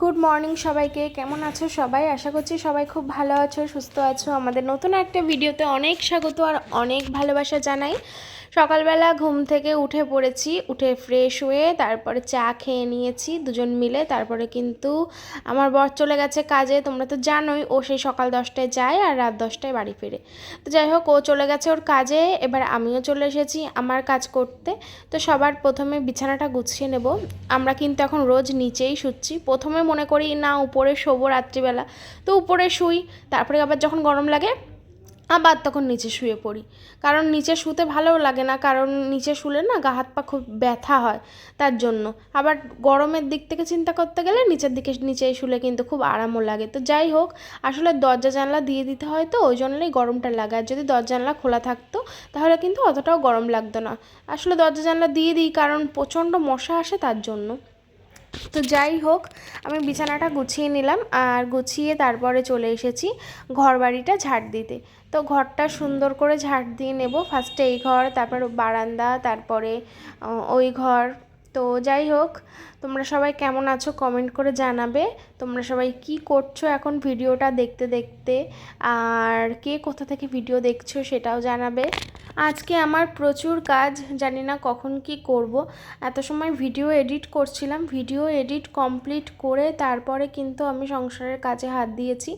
Good morning সবাইকে, কেমন আছো সবাই? আশা করছি সবাই খুব ভালো আছো, সুস্থ আছো। আমাদের নতুন একটা ভিডিওতে অনেক স্বাগত আর অনেক ভালোবাসা জানাই। সকালবেলা ঘুম থেকে উঠে পড়েছি, উঠে ফ্রেশ হয়ে তারপরে চা খেয়ে নিয়েছি, দুজন মিলে। তারপরে কিন্তু আমার বর চলে গেছে কাজে, তোমরা তো জানোই ও সেই সকাল দশটায় যায় আর রাত দশটায় বাড়ি ফিরে। তো যাই হোক, ও চলে গেছে ওর কাজে, এবার আমিও চলে এসেছি আমার কাজ করতে। তো সবার প্রথমে বিছানাটা গুছিয়ে নেব। আমরা কিন্তু এখন রোজ নিচেই শুচ্ছি। প্রথমে মনে করি, না, উপরে শোবো রাত্রিবেলা। তো উপরে শুই, তারপরে আবার যখন গরম লাগে আবার তখন নিচে শুয়ে পড়ি। কারণ নিচে শুতে ভালোও লাগে না, কারণ নিচে শুলে না গা হাত পা খুব ব্যথা হয় তার জন্য। আবার গরমের দিক থেকে চিন্তা করতে গেলে নিচের দিকে নিচে শুলে কিন্তু খুব আরামও লাগে। তো যাই হোক, আসলে দরজা জানলা দিয়ে দিতে হয় তো, ওই জন্যই গরমটা লাগে। আর যদি দরজা জানলা খোলা থাকতো, তাহলে কিন্তু অতটাও গরম লাগতো না। আসলে দরজা জানলা দিয়ে দিই কারণ প্রচণ্ড মশা আসে তার জন্য। তো যাই হোক, আমি বিছানাটা গুছিয়ে নিলাম আর গুছিয়ে তারপরে চলে এসেছি ঘর বাড়িটা ঝাড় দিতে। তো ঘরটা সুন্দর করে ঝাড় দিয়ে নেব। ফার্স্টে এই ঘর, তারপর বারান্দা, তারপরে ওই ঘর। তো যাই হোক, তোমরা সবাই কেমন আছো কমেন্ট করে জানাবে। তোমরা সবাই কি করছ এখন ভিডিওটা দেখতে দেখতে? আর কে কোথা থেকে ভিডিও দেখছ সেটাও জানাবে। আজকে আমার প্রচুর কাজ, জানি না কখন কি করব। এত সময় ভিডিও এডিট করছিলাম, ভিডিও এডিট কমপ্লিট করে তারপরে কিন্তু আমি সংসারের কাজে হাত দিয়েছি।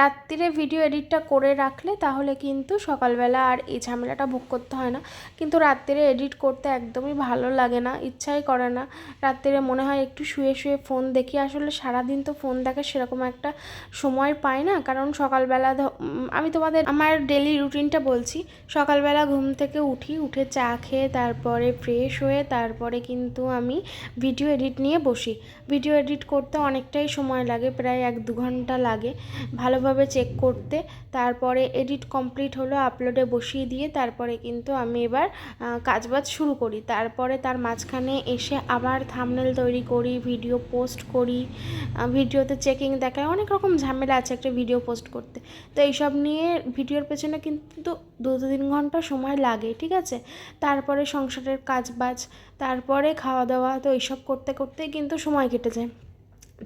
রাত্রিরে ভিডিও এডিটটা করে রাখলে তাহলে কিন্তু সকালবেলা আর এই ঝামেলাটা ভোগ করতে হয় না। কিন্তু রাত্রিরে এডিট করতে একদমই ভালো লাগে না। ইচ্ছাই করে না। রাত্রিরে মনে হয় একটু শুয়ে শুয়ে ফোন দেখি। আসলে সারাদিন তো ফোন দেখে সেরকম একটা সময় পাই না। কারণ সকালবেলা আমি তোমাদের, আমার ডেলি রুটিনটা বলছি। সকালবেলা ঘুম থেকে উঠি, উঠে চা খেয়ে তারপরে ফ্রেশ হয়ে তারপরে কিন্তু আমি ভিডিও এডিট নিয়ে বসি। ভিডিও এডিট করতে অনেকটাই সময় লাগে, প্রায় এক দু ঘণ্টা লাগে ভালোভাবে চেক করতে। তারপরে এডিট কমপ্লিট হলো আপলোডে বসিয়ে দিয়ে তারপরে কিন্তু আমি এবার কাজবাজ শুরু করি। তারপরে তার মাঝখানে এসে আবার থামনেল তৈরি করি ভিডিও পোস্ট করি ভিডিওতে চেকিং দেখায় অনেক রকম ঝামেলা আছে একটা ভিডিও পোস্ট করতে। তো এইসব নিয়ে ভিডিওর পেছনে কিন্তু দু তিন ঘণ্টা সময় লাগে, ঠিক আছে? তারপরে সংসারের কাজ বাজ তারপরে খাওয়া দাওয়া, তো এইসব করতে করতেই কিন্তু সময় কেটে যায়।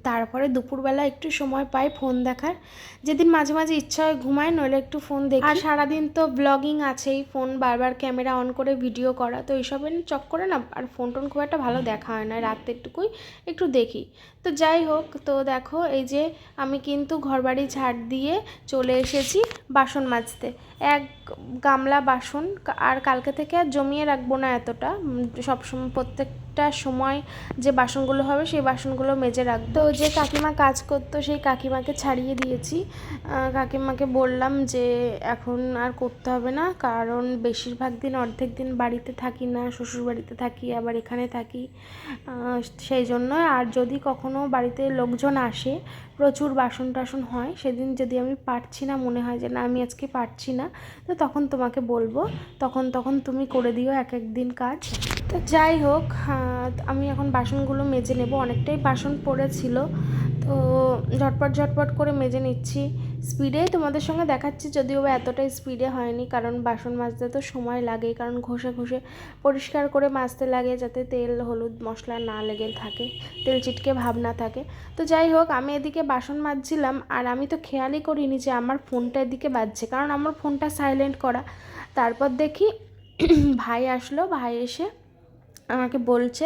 তারপরে দুপুরবেলা একটু সময় পাই ফোন দেখার। যেদিন মাঝে মাঝে ইচ্ছা হয় ঘুমায়, নইলে একটু ফোন দেখি। আর সারাদিন তো ব্লগিং আছেই, ফোন বারবার ক্যামেরা অন করে ভিডিও করা, তো এইসবের চক্করে না, আর ফোন টোন খুব একটা ভালো দেখা হয় না রাত্রেরটুকুই একটু দেখি। তো যাই হোক, তো দেখো এই যে আমি কিন্তু ঘরবাড়ি ঝাড় দিয়ে চলে এসেছি বাসন মাজতে। এক গামলা বাসন, আর কালকে থেকে আর জমিয়ে রাখব না এতটা সবসময় সবসময় প্রত্যেকটা সময় যে বাসনগুলো হবে, সেই বাসনগুলো মেজে রাখব। যে কাকিমা কাজ করতো, সেই কাকিমাকে ছাড়িয়ে দিয়েছি। কাকিমাকে বললাম যে, এখন আর করতে হবে না, কারণ বেশিরভাগ দিন, অর্ধেক দিন বাড়িতে থাকি না শ্বশুর বাড়িতে থাকি, আবার এখানে থাকি। সেই জন্য আর যদি কখনো বাড়িতে লোকজন আসে, প্রচুর বাসন টাসন হয়, সেদিন যদি আমি পারছি না, মনে হয় যে না, আমি আজকে পারছি না, তো তখন তোমাকে বলব। তখন তখন তুমি করে দিও এক এক দিন কাজ। তো যাই হোক আমি এখন বাসনগুলো মেজে নেব। অনেকটাই বাসন পড়েছিল। তো ঝটপট ঝটপট করে মেজে নিচ্ছি। স্পিডে তোমাদের সঙ্গে দেখাচ্ছি, যদিও বা এতটাই স্পিডে হয়নি, কারণ বাসন মাজতে তো সময় লাগে কারণ ঘষে ঘষে পরিষ্কার করে মাজতে লাগে যাতে তেল, হলুদ মশলা না লেগে থাকে, তেল চিটকে ভাব না থাকে। তো যাই হোক, আমি এদিকে বাসন মাজছিলাম, আর আমি তো খেয়ালই করিনি যে আমার ফোনটা এদিকে বাজছে, কারণ আমার ফোনটা সাইলেন্ট করা। তারপর দেখি ভাই আসলো, ভাই এসে আমাকে বলছে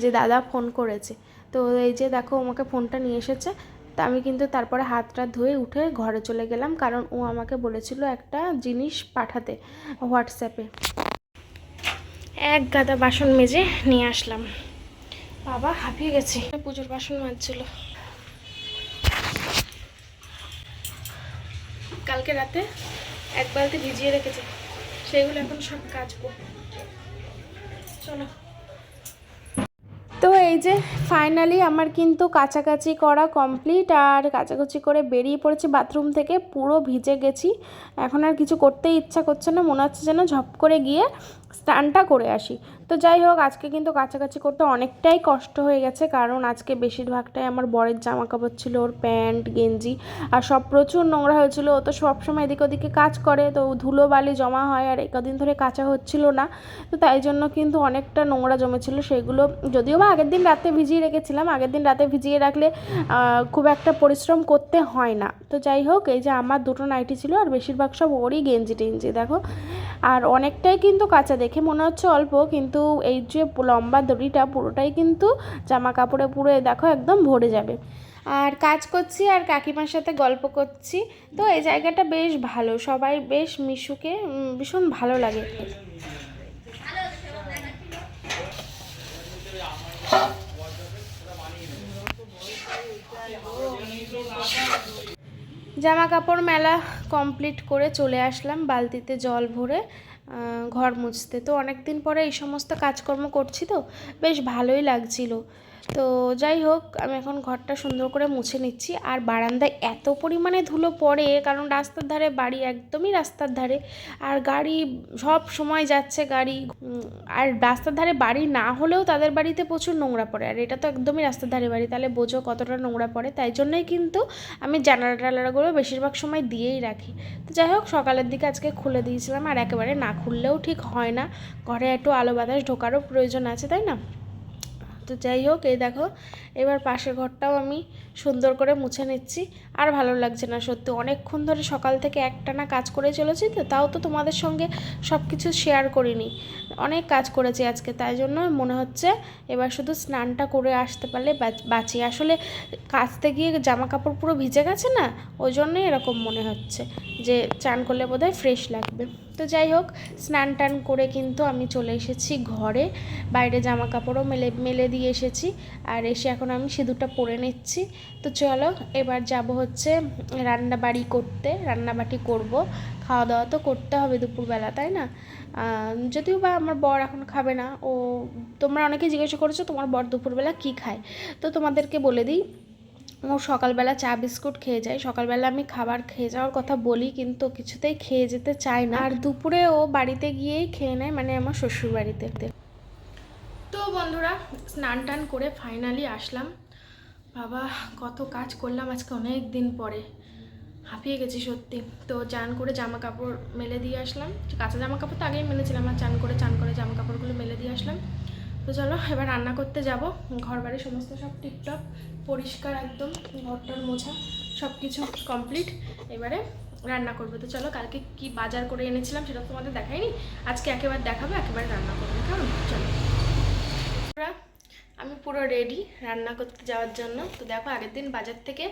যে, দাদা ফোন করেছে। তো এই যে দেখো, আমাকে ফোনটা নিয়ে এসেছে। তা আমি কিন্তু তারপরে হাতটা ধুয়ে উঠে ঘরে চলে গেলাম, কারণ ও আমাকে বলেছিল একটা জিনিস পাঠাতে হোয়াটসঅ্যাপে এক গাদা বাসন মেজে নিয়ে আসলাম। বাবা, হাঁপিয়ে গেছে। পুজোর বাসন মাজছিল। কালকে রাতে এক বালতি ভিজিয়ে রেখেছে। সেগুলো এখন সব কাচবো। চলো। তো এই যে ফাইনালি আমার কিন্তু কাছাকাছি করা কমপ্লিট আর কাছাকাছি করে বেরিয়ে পড়েছি বাথরুম থেকে, পুরো ভিজে গেছি। এখন আর কিছু করতে ইচ্ছা করছে না, মনে হচ্ছে যেন ঝপ করে গিয়ে স্নানটা করে আসি। তো যাই হোক, আজকে কিন্তু কাছাকাছি করতে অনেকটাই কষ্ট হয়ে গেছে। কারণ আজকে বেশিরভাগটাই আমার বরের জামা কাপড় ছিল, ওর প্যান্ট, গেঞ্জি আর সব প্রচুর নোংরা হয়েছিল। ও তো সবসময় এদিক ওদিকে কাজ করে, তো ধুলো বালি জমা হয় আর কদিন ধরে কাঁচা হচ্ছিল না। তো তাই জন্য কিন্তু অনেকটা নোংরা জমেছিল সেগুলো। যদিও বা আগের দিন রাতে ভিজিয়ে রেখেছিলাম, আগের দিন রাতে ভিজিয়ে রাখলে খুব একটা পরিশ্রম করতে হয় না। তো যাই হোক, এই যে আমার দুটো নাইটি ছিল আর বেশিরভাগ সব ওরই গেঞ্জি টেঞ্জি, দেখো। আর অনেকটাই কিন্তু কাঁচা, দেখে মনে হচ্ছে অল্প, কিন্তু এই যে লম্বা দড়িটা পুরোটাই কিন্তু জামা কাপড়ে পুরো দেখো, একদম ভরে যাবে। আর কাজ করছি আর কাকিমার সাথে গল্প করছি। তো এই জায়গাটা বেশ ভালো, সবাই বেশ মিশুকে ভীষণ ভালো লাগে। জামা কাপড় মেলা কমপ্লিট করে চলে আসলাম, বালতিতে জল ভরে ঘর মুছতে। তো অনেক দিন পরে এই সমস্ত কাজকর্ম করছি তো, বেশ ভালোই লাগছিল। তো যাই হোক, আমি এখন ঘরটা সুন্দর করে মুছে নিচ্ছি। আর বারান্দায় এত পরিমাণে ধুলো পড়ে, কারণ রাস্তার ধারে বাড়ি একদমই রাস্তার ধারে। আর গাড়ি সব সময় যাচ্ছে গাড়ি আর রাস্তার ধারে বাড়ি না হলেও তাদের বাড়িতে প্রচুর নোংরা পড়ে। আর এটা তো একদমই রাস্তার ধারে বাড়ি, তাহলে বোঝো কতটা নোংরা পড়ে। তাই জন্যই কিন্তু আমি জানালা টালাগুলো বেশিরভাগ সময় দিয়েই রাখি। তো যাই হোক, সকালের দিকে আজকে খুলে দিয়েছিলাম, আর একেবারে না খুললেও ঠিক হয় না। ঘরে একটু আলো বাতাস ঢোকারও প্রয়োজন আছে, তাই না? তো যাই হোক, এই দেখো, এবার পাশের ঘরটাও আমি সুন্দর করে মুছে নিচ্ছি। আর ভালো লাগছে না, সত্যি। অনেকক্ষণ ধরে সকাল থেকে একটানা কাজ করে চলেছি তো, তাও তো তোমাদের সঙ্গে সব কিছু শেয়ার করিনি। অনেক কাজ করেছি আজকে, তাই জন্য মনে হচ্ছে এবার শুধু স্নানটা করে আসতে পারলে বাঁচি আসলে কাচতে গিয়ে জামা কাপড় পুরো ভিজে গেছে না, ওই জন্যই এরকম মনে হচ্ছে। যে চান করলে বোধহয় ফ্রেশ লাগবে। তো যাই হোক, স্নান টান করে কিন্তু আমি চলে এসেছি ঘরে। বাইরে জামা কাপড়ও মেলে মেলে দিয়ে এসেছি। আর এসে এখন আমি সিঁদুরটা পরে নিচ্ছি। তো চলো, এবার যাব হচ্ছে রান্না বাড়ি করতে। রান্নাবাটি করব। খাওয়া দাওয়া তো করতে হবে দুপুরবেলা, তাই না? যদিও বা আমার বর এখন খাবে না। ও, তোমরা অনেকে জিজ্ঞাসা করেছ তোমার বর দুপুরবেলা কী খায়? তো তোমাদেরকে বলে দিই ও সকালবেলা চা বিস্কুট খেয়ে যায়। সকালবেলা আমি খাবার খেয়ে যাওয়ার কথা বলি, কিন্তু কিছুতেই খেয়ে যেতে চায় না। আর দুপুরে ও বাড়িতে গিয়েই খেয়ে নেয় মানে আমার শ্বশুর বাড়িতে তো বন্ধুরা, স্নান টান করে ফাইনালি আসলাম। বাবা, কত কাজ করলাম আজকে অনেক দিন পরে। হাঁপিয়ে গেছি সত্যি। তো চান করে জামা কাপড় মেলে দিয়ে আসলাম। কাঁচা জামা কাপড় তো আগেই মেলেছিলাম, আর চান করে চান করে জামা কাপড়গুলো মেলে দিয়ে আসলাম। তো চলো, এবার রান্না করতে যাব। ঘর বাড়ি সমস্ত সব টিকটক পরিষ্কার একদম, ঘরটার মোছা সব কিছু কমপ্লিট এবারে রান্না করব। তো চলো, কালকে কি বাজার করে এনেছিলাম সেটা তোমাদের দেখাইনি। আজকে একেবারে দেখাবো, একেবারে রান্না করব, কেমন? চলো। আমি পুরো রেডি রান্না করতে যাওয়ার জন্য। তো দেখো, আগের দিন বাজার থেকে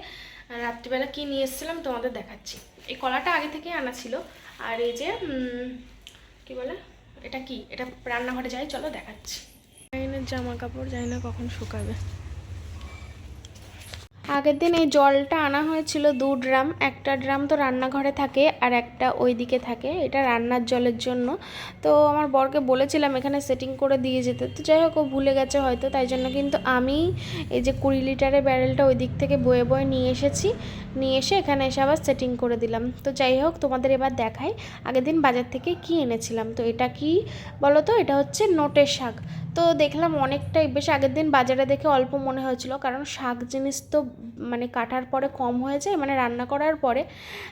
রাত্রিবেলা কি নিয়ে এসেছিলাম তোমাদের দেখাচ্ছি। এই কলাটা আগে থেকে আনা ছিল। আর এই যে কি বলে? এটা কি? এটা রান্নাঘরে যাই, চলো দেখাচ্ছি। জামা কাপড় জানি না কখন শুকাবে। আগের দিন এই জলটা আনা হয়েছিল দু ড্রাম, একটা ড্রাম তো রান্নাঘরে থাকে আর একটা ওই দিকে থাকে, এটা রান্নার জলের জন্য। তো আমার বরকে বলেছিলাম এখানে সেটিং করে দিয়ে যেতে, তো যাই হোক ও ভুলে গেছে হয়তো, তাই জন্য কিন্তু আমি এই যে কুড়ি লিটারের ব্যারেলটা ওই দিক থেকে বয়ে বয়ে নিয়ে এসেছি, নিয়ে এসে এখানে এসে আবার সেটিং করে দিলাম। তো যাই হোক, তোমাদের এবার দেখাই আগের দিন বাজার থেকে কি এনেছিলাম। তো এটা কি বলো তো এটা হচ্ছে নোটের শাক। তো দেখলাম অনেকটাই বেশ আগের দিন বাজারে দেখে অল্প মনে হয়েছিল কারণ শাক জিনিস তো মানে কাটার পরে কম হয়ে যায় মানে রান্না করার পরে।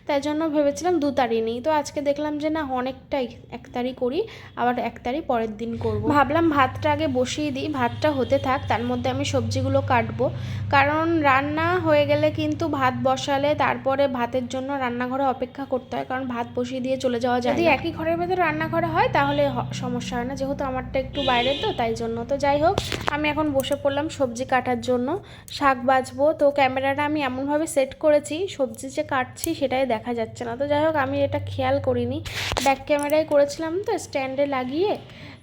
তাই জন্য ভেবেছিলাম দু তারি নেই তো আজকে দেখলাম যে না অনেকটাই এক তারি করি আবার এক তারি পরের দিন করব। ভাবলাম ভাতটা আগে বসিয়ে দিই ভাতটা হতে থাক তার মধ্যে আমি সবজিগুলো কাটবো। কারণ রান্না হয়ে গেলে কিন্তু ভাত বসালে তারপরে ভাতের জন্য রান্নাঘরে অপেক্ষা করতে হয় কারণ ভাত বসিয়ে দিয়ে চলে যাওয়া যায় যদি একই ঘরের ভেতরে রান্নাঘরে হয় তাহলে সমস্যা হয় না যেহেতু আমারটা একটু বাইরে তো তাই জন্য। তো যাই হোক, আমি এখন বসে পড়লাম সবজি কাটার জন্য। শাক বাজবো তো ক্যামেরাটা আমি এমনভাবে সেট করেছি, সবজি যে কাটছি সেটাই দেখা যাচ্ছে না। তো যাই হোক, আমি এটা খেয়াল করিনি। ব্যাক ক্যামেরায় করেছিলাম তো, স্ট্যান্ডে লাগিয়ে।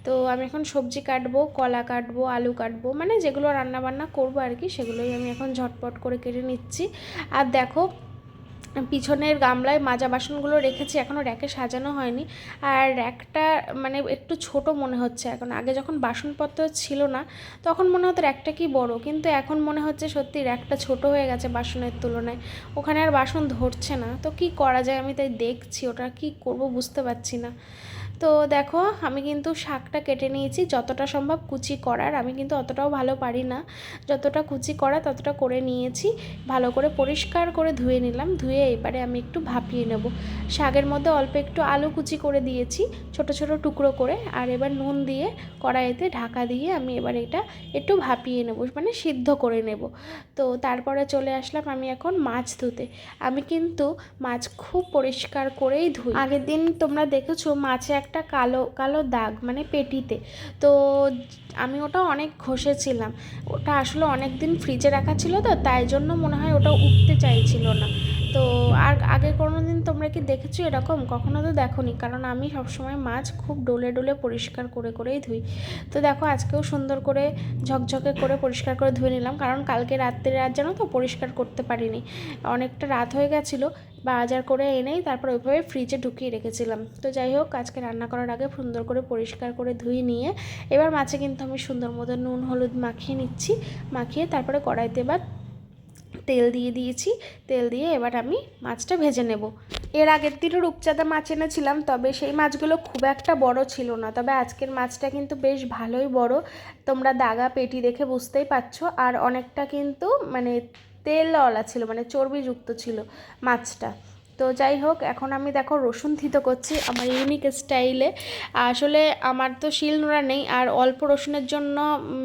তো আমি এখন সবজি কাটবো, কলা কাটবো, আলু কাটবো মানে যেগুলো রান্না বান্না করব আর কি, সেগুলোই আমি এখন ঝটপট করে কেটে নিচ্ছি। আর দেখো পিছনের গামলায় মাজা বাসনগুলো রেখেছি এখনও র্যাকে সাজানো হয়নি। আর র্যাকটা মানে একটু ছোট মনে হচ্ছে এখন। আগে যখন বাসনপত্র ছিল না, তখন মনে হতো র্যাকটা কি বড়, কিন্তু এখন মনে হচ্ছে সত্যি র্যাকটা ছোট হয়ে গেছে বাসনের তুলনায়। ওখানে আর বাসন ধরছে না। তো কি করা যায়? আমি তাই দেখছি, ওটা কি করব বুঝতে পারছি না। তো দেখো, আমি কিন্তু শাকটা কেটে নিয়েছি। যতটা সম্ভব কুচি করার। আমি কিন্তু অতটাও ভালো পারি না। যতটা কুচি করা ততটা করে নিয়েছি। ভালো করে পরিষ্কার করে ধুয়ে নিলাম। ধুয়ে এবারে আমি একটু ভাপিয়ে নেব। শাকের মধ্যে অল্প একটু আলু কুচি করে দিয়েছি, ছোট ছোট টুকরো করে। আর এবার নুন দিয়ে কড়াইতে ঢাকা দিয়ে আমি এবার এটা একটু ভাপিয়ে নেব মানে সিদ্ধ করে নেব। তো তারপরে চলে আসলাম আমি এখন মাছ ধুতে। আমি কিন্তু মাছ খুব পরিষ্কার করেই ধুই। আগের দিন তোমরা দেখেছ মাছে একটা কালো কালো দাগ মানে পেটিতে। তো আমি ওটা অনেক ঘষেছিলাম। ওটা আসলে অনেক দিন ফ্রিজে রাখা ছিল তো, তাই জন্য মনে হয় ওটা উঠতে চাইছিল না। তো আর আগে কোনো দিন তোমরা কি দেখেছ এরকম? কখনো তো দেখোনি, কারণ আমি সবসময় মাছ খুব ডলে ডলে পরিষ্কার করে করেই ধুই। তো দেখো আজকেও সুন্দর করে ঝকঝকে করে পরিষ্কার করে ধুয়ে নিলাম, কারণ কালকে রাত্রে রাত জানো তো পরিষ্কার করতে পারিনি। অনেকটা রাত হয়ে গেছিল, বাজার করে এনেই তারপর ওইভাবে ফ্রিজে ঢুকিয়ে রেখেছিলাম। তো যাই হোক, আজকে রান্না করার আগে সুন্দর করে পরিষ্কার করে ধুয়ে নিয়ে, এবার মাছে কিন্তু আমি সুন্দর মতো নুন, হলুদ মাখিয়ে নিচ্ছি, মাখিয়ে তারপরে কড়াইতে এবার তেল দিয়ে দিয়েছি। তেল দিয়ে এবার আমি মাছটা ভেজে নেব। এর আগের দিনও রূপচাঁদা মাছ এনেছিলাম, তবে সেই মাছগুলো খুব একটা বড় ছিল না। তবে আজকের মাছটা কিন্তু বেশ ভালোই বড়। তোমরা দাগা পেটি দেখে বুঝতেই পারছ। আর অনেকটা কিন্তু মানে তেলওয়ালা ছিল মানে চর্বিযুক্ত ছিল মাছটা। তো যাই হোক, এখন আমি দেখো রসুন থিতো করছি আমার ইউনিক স্টাইলে। আসলে আমার তো শিল নোড়া নেই, আর অল্প রসুনের জন্য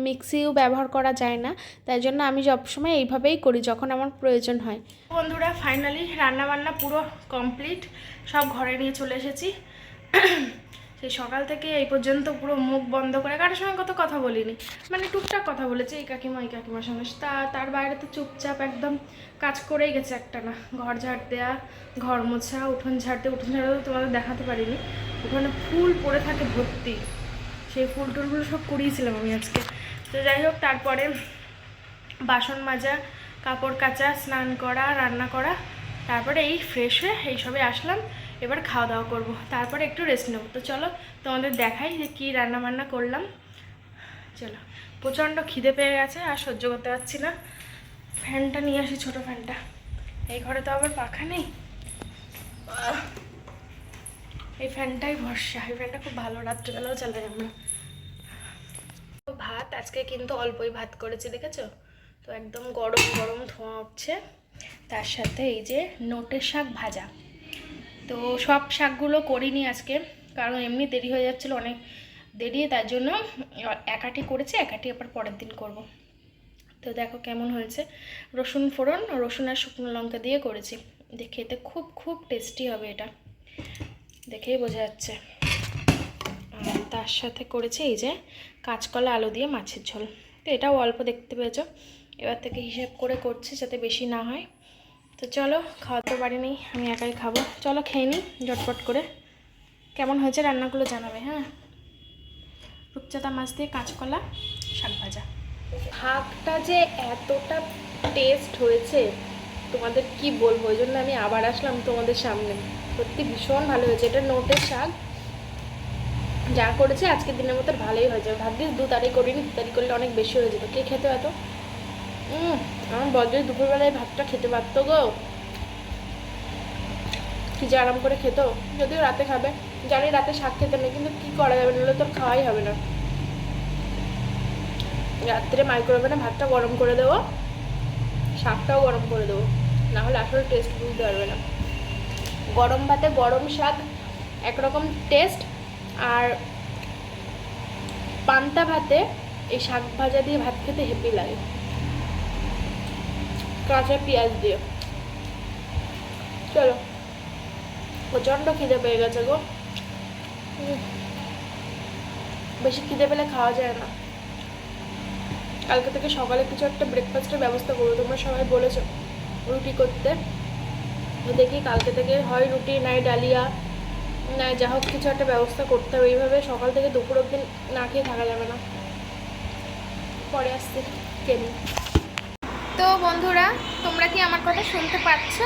মিক্সিও ব্যবহার করা যায় না, তাই জন্য আমি সবসময় এইভাবেই করি যখন আমার প্রয়োজন হয়। বন্ধুরা ফাইনালি রান্নাবান্না পুরো কমপ্লিট সব ঘরে নিয়ে চলে এসেছি। সেই সকাল থেকে এই পর্যন্ত পুরো মুখ বন্ধ করে কারোর সঙ্গে কত কথা বলিনি। মানে টুকটাক কথা বলেছি, এই কাকিমা, এই কাকিমার সঙ্গে। তা তার বাইরে তো চুপচাপ একদম কাজ করেই গেছে একটা না। ঘর ঝাড় দেওয়া ঘর মোছা, উঠোন ঝাড়তে উঠোন ঝাড়তে তোমাদের দেখাতে পারিনি। ওখানে ফুল পড়ে থাকে ভর্তি। সেই ফুল টুলগুলো সব করিয়েছিলাম আমি আজকে। তো যাই হোক, তারপরে বাসন মাজা, কাপড় কাচা, স্নান করা, রান্না করা, তারপরে এই ফ্রেশ হয়ে এইসবে আসলাম। এবার খাওয়া দাওয়া করব। তারপরে একটু রেস্ট নেব। তো চলো তোমাদের দেখাই যে কী রান্না বান্না করলাম। চলো। প্রচণ্ড খিদে পেয়ে গেছে আর সহ্য করতে পারছি না। ফ্যানটা নিয়ে আসি, ছোটো ফ্যানটা। এই ঘরে তো আবার পাখা নেই। এই ফ্যানটাই ভরসা। এই ফ্যানটা খুব ভালো, রাত্রিবেলাও চালাই আমরা। ভাত, আজকে কিন্তু অল্পই ভাত করেছি, দেখেছ? তো একদম গরম গরম ধোঁয়া উঠছে। তার সাথে এই যে নোটের শাক ভাজা। তো সব শাকগুলো করিনি আজকে, কারণ এমনি দেরি হয়ে যাচ্ছিল অনেক দেরি, তার জন্য একাটি করেছি একাটি আবার পরের দিন করব। তো দেখো কেমন হয়েছে। রসুন ফোড়ন, রসুন আর শুকনো লঙ্কা দিয়ে করেছি। দেখে খেতে খুব খুব টেস্টি হবে এটা। দেখেই বোঝা যাচ্ছে। তার সাথে করেছি এই যে কাঁচকলা, আলু দিয়ে মাছের ঝোল। তো এটাও অল্প দেখতে পেয়েছ। এবার থেকে হিসেব করে করছি যাতে বেশি না হয়। তো চলো খাওয়াতে পারিনি আমি একাই খাব। চলো খেয়ে নিই ঝটপট করে। কেমন হয়েছে রান্নাগুলো জানাবে হ্যাঁ? রূপচাঁদা মাছ দিয়ে কাঁচকলা, শাক ভাজা। শাকটা যে এতটা টেস্ট হয়েছে, তোমাদের কি বলব? ওই জন্য আমি আবার আসলাম তোমাদের সামনে। সত্যি ভীষণ ভালো হয়েছে। এটা নোটের শাক। যা করেছে, আজকের দিনের মতো ভালোই হয়েছে। ভাবছিস দু তারিখ করিনি, দু তারিখ করলে অনেক বেশি হয়ে যেত। কে খেতে এত? আমার বজ্রের দুপুরবেলায় ভাতটা খেতে পারতো গো। কি যে আরাম করে খেত। যদিও রাতে খাবে। জানি রাতে শাক খেতে নেই, কিন্তু কি করা যাবে? নাহলে তো খাওয়াই হবে না। রাত্রে মাইক্রোওভেনে ভাতটা গরম করে দেবো। শাকটাও গরম করে দেবো। না হলে আসলে টেস্ট বুঝতে পারবে না। গরম ভাতে গরম শাক একরকম টেস্ট আর পান্তা ভাতে এই শাক ভাজা দিয়ে ভাত খেতে হেপি লাগে। কাঁচা পেঁয়াজ দিয়ে। চলো। প্রচণ্ড খিদে পেয়ে গেছে গো। বেশি খিদে পেলে খাওয়া যায় না। কালকে থেকে সকালে কিছু একটা ব্রেকফাস্টের ব্যবস্থা করব। তোমরা সবাই বলেছ রুটি করতে। দেখি কালকে থেকে হয় রুটি, নাই ডালিয়া, নাই যা হোক কিছু একটা ব্যবস্থা করতে হবে। এইভাবে সকাল থেকে দুপুর অব্দি না খেয়ে থাকা যাবে না। পরে আসছি। কেন তো বন্ধুরা, তোমরা কি আমার কথা শুনতে পাচ্ছ?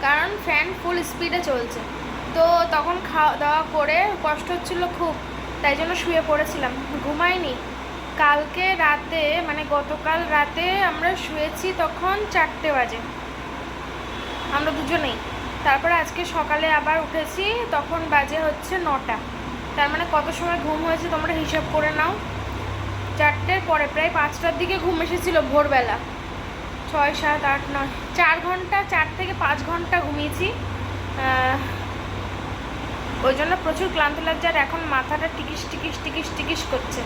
কারণ ফ্যান ফুল স্পিডে চলছে। তো তখন খাওয়া দাওয়া করে কষ্ট হচ্ছিল খুব, তাই জন্য শুয়ে পড়েছিলাম। ঘুমাইনি। কালকে রাতে মানে গতকাল রাতে আমরা শুয়েছি তখন চারটে বাজে। আমরা দুজনেই। তারপর আজকে সকালে আবার উঠেছি, তখন বাজে হচ্ছে নটা। তার মানে কত সময় ঘুম হয়েছে তোমরা হিসাব করে নাও। চারটের পরে, প্রায় পাঁচটার দিকে ঘুম এসেছিল ভোরবেলা। ছয়, সাত, আট, নয়, চার ঘণ্টা, চার থেকে পাঁচ ঘণ্টা ঘুমিয়েছি। ওই জন্য প্রচুর ক্লান্ত লাগছে আর এখন মাথাটা টিকিস টিকিস টিকিস টিকিস করছে।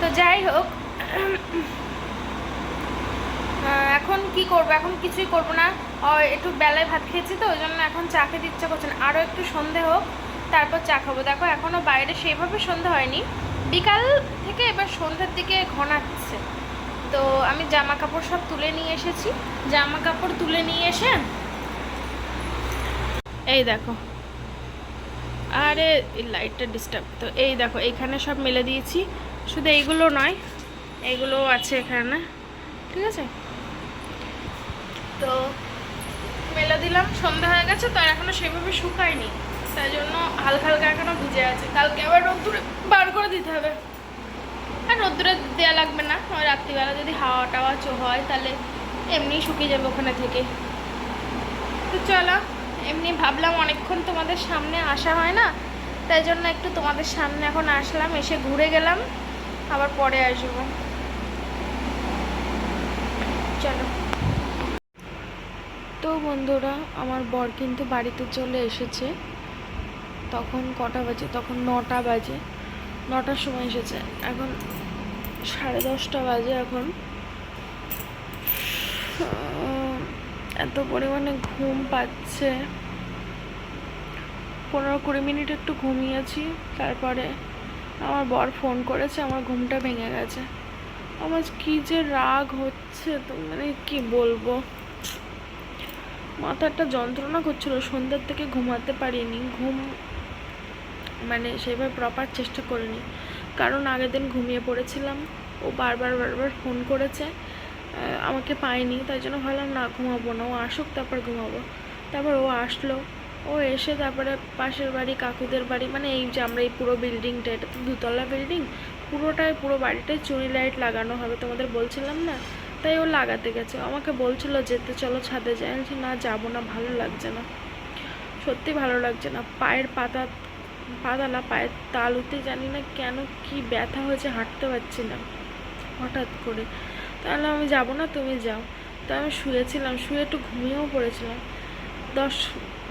তো যাই হোক এখন কি করব? এখন কিছুই করব না। একটু বেলায় ভাত খেয়েছি তো, ওই জন্য এখন চা খেতে ইচ্ছা করছে না। আরও একটু সন্ধে হোক, তারপর চা খাব। দেখো এখনও বাইরে সেইভাবে সন্ধে হয়নি। বিকাল থেকে এবার সন্ধ্যের দিকে ঘনাচ্ছে। তো আমি জামা কাপড় সব তুলে নিয়ে এসেছি। জামা কাপড় তুলে নিয়ে এসে এই দেখো। আরে লাইটটা ডিস্টার্ব তো এই দেখো, এইখানে সব মেলে দিয়েছি। শুধু এইগুলো নয় এইগুলো আছে এখানে, ঠিক আছে? তো মেলে দিলাম, সন্ধ্যা হয়ে গেছে, তো আর এখনও সেভাবে শুকায়নি। তাই জন্য হালকা হালকা এখনও ভিজে আছে। কালকে আবার রোদ্দুরে বার করে দিতে হবে। আর রোদ্দুরে দেওয়া লাগবে না। রাত্রিবেলা যদি হাওয়া টাওয়া হয়, তাহলে এমনিই শুকিয়ে যাবে ওখানে থেকে। তো চলো, এমনি ভাবলাম অনেকক্ষণ তোমাদের সামনে আসা হয় না, তাই জন্য একটু তোমাদের সামনে এখন আসলাম, এসে ঘুরে গেলাম, আবার পরে আসব। চলো। তো বন্ধুরা, আমার বর কিন্তু বাড়িতে চলে এসেছে। তখন কটা বাজে? তখন নটা বাজে। নটার সময় এসেছে। এখন সাড়ে দশটা বাজে এখন। এত পরিমাণে ঘুম পাচ্ছে। পনেরো কুড়ি মিনিট একটু ঘুমিয়েছি, তারপরে আমার বর ফোন করেছে, আমার ঘুমটা ভেঙে গেছে। আমার কি যে রাগ হচ্ছে, তো মানে কি বলব? মাথাটা যন্ত্রণা করছিল, সন্ধ্যার থেকে ঘুমাতে পারিনি, ঘুম মানে সেভাবে প্রপার চেষ্টা করিনি। কারণ আগের দিন ঘুমিয়ে পড়েছিলাম। ও বারবার বারবার ফোন করেছে। আমাকে পায়নি, তাই জন্য ভাবলাম, না, ঘুমাবো না। ও আসুক, তারপর ঘুমাবো। তারপর ও আসলো। ও এসে তারপরে পাশের বাড়ি, কাকুদের বাড়ি মানে এই যে আমরা এই পুরো বিল্ডিংটা এটা তো দুতলা বিল্ডিং পুরোটাই, পুরো বাড়িটাই চুনি লাইট লাগানো হবে তোমাদের বলছিলাম না? তাই ও লাগাতে গেছে। আমাকে বলছিল, যেতে চলো ছাদে। যাই না, যাব না, ভালো লাগছে না। সত্যি ভালো লাগছে না। পায়ের পাতা পাতা না পায়ের তালুতে জানি না কেন কি ব্যথা হয়েছে, হাঁটতে পারছি না হঠাৎ করে। তাহলে আমি যাব না, তুমি যাও। তো আমি শুয়েছিলাম, শুয়ে একটু ঘুমিয়েও পড়েছিলাম। দশ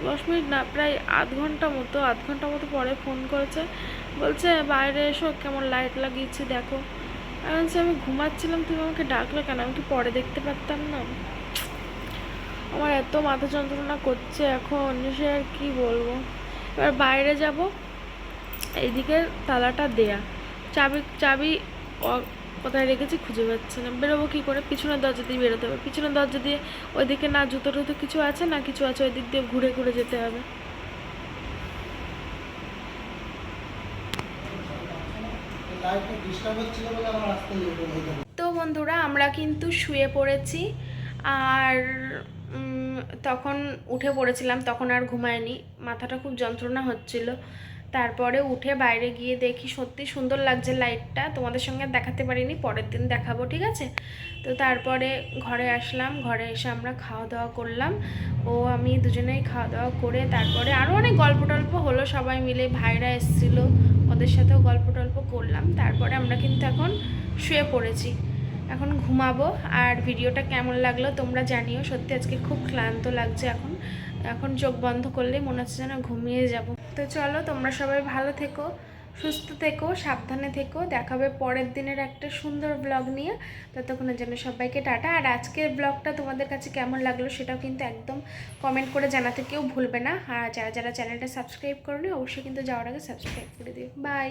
দশ মিনিট না, প্রায় আধ ঘণ্টা মতো, আধ ঘণ্টা মতো পরে ফোন করেছে, বলছে, বাইরে এসো, কেমন লাইট লাগিয়েছি দেখো। আমি বলছি, আমি ঘুমাচ্ছিলাম, তুমি আমাকে ডাকলে কেন? আমি কি পরে দেখতে পারতাম না? আমার এত মাথা যন্ত্রণা করছে এখন সে আর কি বলব। এবার বাইরে যাব এইদিকে তালাটা দেয়া। চাবি চাবি কোথায় রেখেছি খুঁজে পাচ্ছি না। বেরোবো কী করে? পিছনের দরজা দিয়ে বেরোতে হবে। পিছনের দরজা দিয়ে ওইদিকে না জুতো টুতো কিছু আছে, না কিছু আছে ওই দিক দিয়ে ঘুরে ঘুরে যেতে হবে। তো বন্ধুরা, আমরা কিন্তু শুয়ে পড়েছি আর তখন উঠে পড়েছিলাম, তখন আর ঘুমায়নি। মাথাটা খুব যন্ত্রণা হচ্ছিল। তারপরে উঠে বাইরে গিয়ে দেখি সত্যি সুন্দর লাগছে লাইটটা তোমাদের সঙ্গে দেখাতে পারিনি, পরের দিন দেখাবো, ঠিক আছে? তো তারপরে ঘরে আসলাম, ঘরে এসে আমরা খাওয়া দাওয়া করলাম। ও, আমি দুজনেই খাওয়া দাওয়া করে তারপরে আরও অনেক গল্প টল্প হলো, সবাই মিলে ভাইরা এসেছিল, ওদের সাথেও গল্প টল্প করলাম। তারপরে আমরা কিন্তু এখন শুয়ে পড়েছি। এখন ঘুমাবো, আর ভিডিওটা কেমন লাগল তোমরা জানিও। সত্যি আজকে খুব ক্লান্ত লাগছে এখন। এখন চোখ বন্ধ করলেই মনে হচ্ছে যেন ঘুমিয়ে যাব। তো চলো, তোমরা সবাই ভালো থেকো, সুস্থ থেকো, সাবধানে থেকো। দেখাবে পরের দিনের একটা সুন্দর ব্লগ নিয়ে। ততক্ষণের যেন সবাইকে টাটা। আর আজকের ব্লগটা তোমাদের কাছে কেমন লাগল সেটাও কিন্তু একদম কমেন্ট করে জানাতে কেউ ভুলবে না। আর যারা যারা চ্যানেলটা সাবস্ক্রাইব করো অবশ্যই কিন্তু যাওয়ার আগে সাবস্ক্রাইব করে দিও। বাই